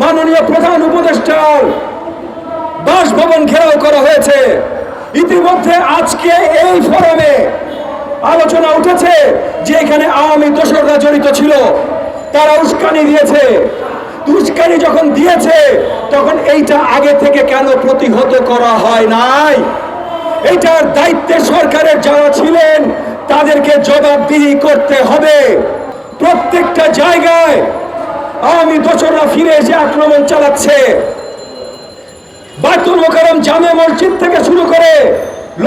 মাননীয় প্রধান উপদেষ্টার বাসভবন ঘেরাও করা হয়েছে। ইতিমধ্যে আজকে এই ফোরামে আলোচনা উঠেছে যে এখানে আওয়ামী দোসররা জড়িত ছিল, তারা উস্কানি দিয়েছে। উস্কানি যখন দিয়েছে, তখন এইটা আগে থেকে কেন প্রতিহত করা হয় নাই? এইটার দায়িত্বে সরকারের যারা ছিলেন, তাদেরকে জবাবদিহি করতে হবে। প্রত্যেকটা জায়গায় আওয়ামী দোসররা ফিরে এসে আক্রমণ চালাচ্ছে। বায়তুল মোকারম জামে মসজিদ থেকে শুরু করে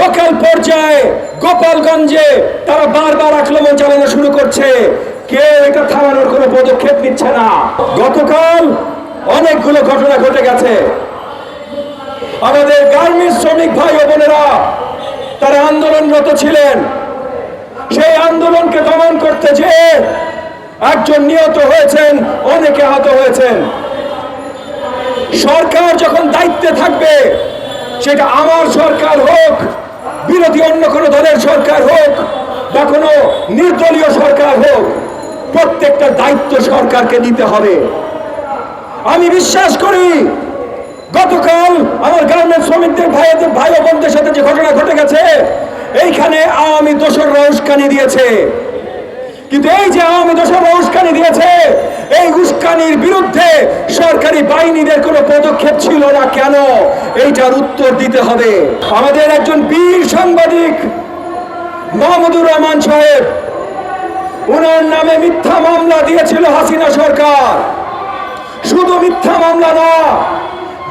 লোকাল পর্যায়ে গোপালগঞ্জে তারা বারবার আক্রমণ চালানো শুরু করছে। কেউ এটা থামানোর কোনো পদক্ষেপ নিচ্ছে না। গতকাল অনেকগুলো ঘটনা ঘটে গেছে। আমাদের গার্মেন্টস শ্রমিক ভাই ও বোনেরা, তারা আন্দোলনরত ছিলেন। সেই আন্দোলনকে দমন করতে যে একজন নিহত হয়েছেন, অনেকে আহত হয়েছেন। সরকার যখন দায়িত্বে থাকবে, সেটা আমার সরকার হোক, বিরোধী অন্য কোনো দলের সরকার হোক, বা কোনো নির্দলীয় সরকার হোক, প্রত্যেকটা দায়িত্ব সরকারকে দিতে হবে। আমি বিশ্বাস করি, গতকাল আমার গার্মেন্টস শ্রমিকদের ভাইদের ভাই বোনদের সাথে যে ঘটনা ঘটে গেছে, এইখানে আওয়ামী দোসররা উস্কানি দিয়েছে। কিন্তু এই যে আওয়ামী দোষর উস্কানি দিয়েছে, এই উস্কানির বিরুদ্ধে সরকারি বাহিনীদের কোনো পদক্ষেপ ছিল না কেন? এইটার উত্তর দিতে হবে। আমাদের একজন বীর সাংবাদিক মাহমুদুর রহমান সাহেব ওনার নামে মিথ্যা মামলা দিয়েছিল হাসিনা সরকার। শুধু মিথ্যা মামলা না,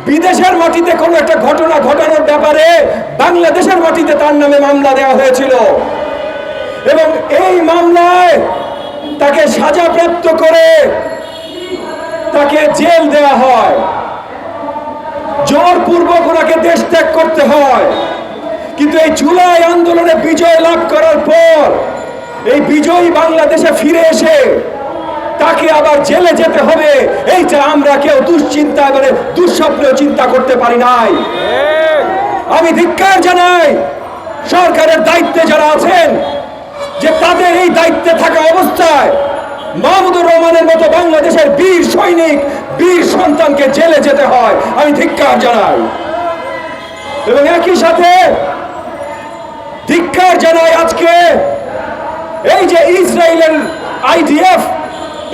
বিদেশের মাটিতে কোনো একটা ঘটনা ঘটানোর ব্যাপারে বাংলাদেশের মাটিতে তার নামে মামলা দেওয়া হয়েছিল। এবং এই মামলায় তাকে সাজাপ্রাপ্ত করে তাকে জেল দেওয়া হয়। জোরপূর্বক ওনাকে দেশ ত্যাগ করতে হয়। কিন্তু এই জুলাই আন্দোলনে বিজয় লাভ করার পর এই বিজয়ী বাংলাদেশে ফিরে এসে তাকে আবার জেলে যেতে হবে, এইটা আমরা কেউ দুশ্চিন্তা এবারে দুঃস্বপ্নেও চিন্তা করতে পারি নাই। আমি ধিক্কার জানাই, সরকারের দায়িত্বে যারা আছেন যে তাদের এই দায়িত্বে থাকা অবস্থায় মাহমুদুর রহমানের মতো বাংলাদেশের বীর সৈনিক, বীর সন্তানকে জেলে যেতে হয়, আমি ধিক্কার জানাই। এবং একই সাথে ধিক্কার জানাই আজকে এই যে ইসরায়েলের আইডিএফ,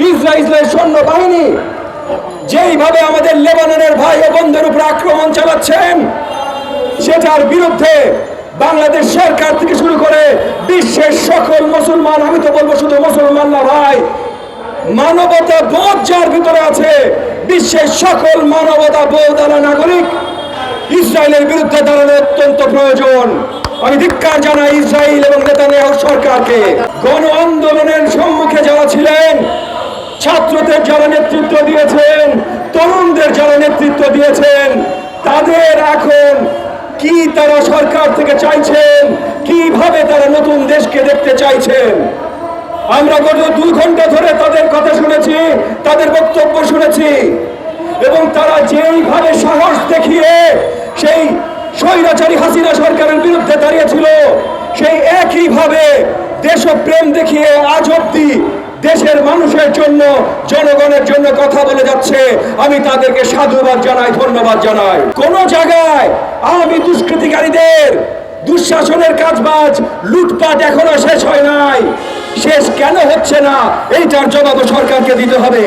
ইসরায়েলের সৈন্য বাহিনী যেইভাবে আমাদের লেবাননের ভাই ও বন্ধের উপর আক্রমণ চালাচ্ছেন, সেটার বিরুদ্ধে বাংলাদেশ সরকার থেকে শুরু করে বিশ্বের সকল মুসলমান, আমি তো বলব শুধু মুসলমান না ভাই, মানবতা বোধ যার ভিতরে আছে, বিশ্বের সকল মানবতা বোধালা নাগরিক, ইসরায়েলের বিরুদ্ধে দাঁড়ানো অত্যন্ত প্রয়োজন। আমি ধিক্কার জানাই ইসরায়েল এবং নেতানিয়াহু সরকারকে। গণ আন্দোলনের সম্মুখে যারা ছিলেন, ছাত্রদের যারা নেতৃত্ব দিয়েছেন, তরুণদের যারা নেতৃত্ব দিয়েছেন, তাদের এখন কি তারা সরকার থেকে চাইছেন? কীভাবে তারা নতুন দেশকে দেখতে চাইছেন? আমরা গত দুই ঘণ্টা ধরে তাদের কথা শুনেছি, তাদের বক্তব্য শুনেছি। এবং তারা যেইভাবে সাহস দেখিয়ে সেই স্বৈরাচারী হাসিনা সরকারের বিরুদ্ধে দাঁড়িয়েছিল, সেই একইভাবে দেশপ্রেম দেখিয়ে আজ অব্দি দেশের মানুষের জন্য জন্য কথা বলে যাচ্ছে, আমি তাদেরকে সাধুবাদ জানাই, ধন্যবাদ জানাই। কোন জায়গায় আমি দুষ্কৃতিকারীদের, দুঃশাসনের কাজবাজ, লুটপাট এখনও শেষ হয় নাই। শেষ কেন হচ্ছে না? এইটার জবাব সরকারকে দিতে হবে।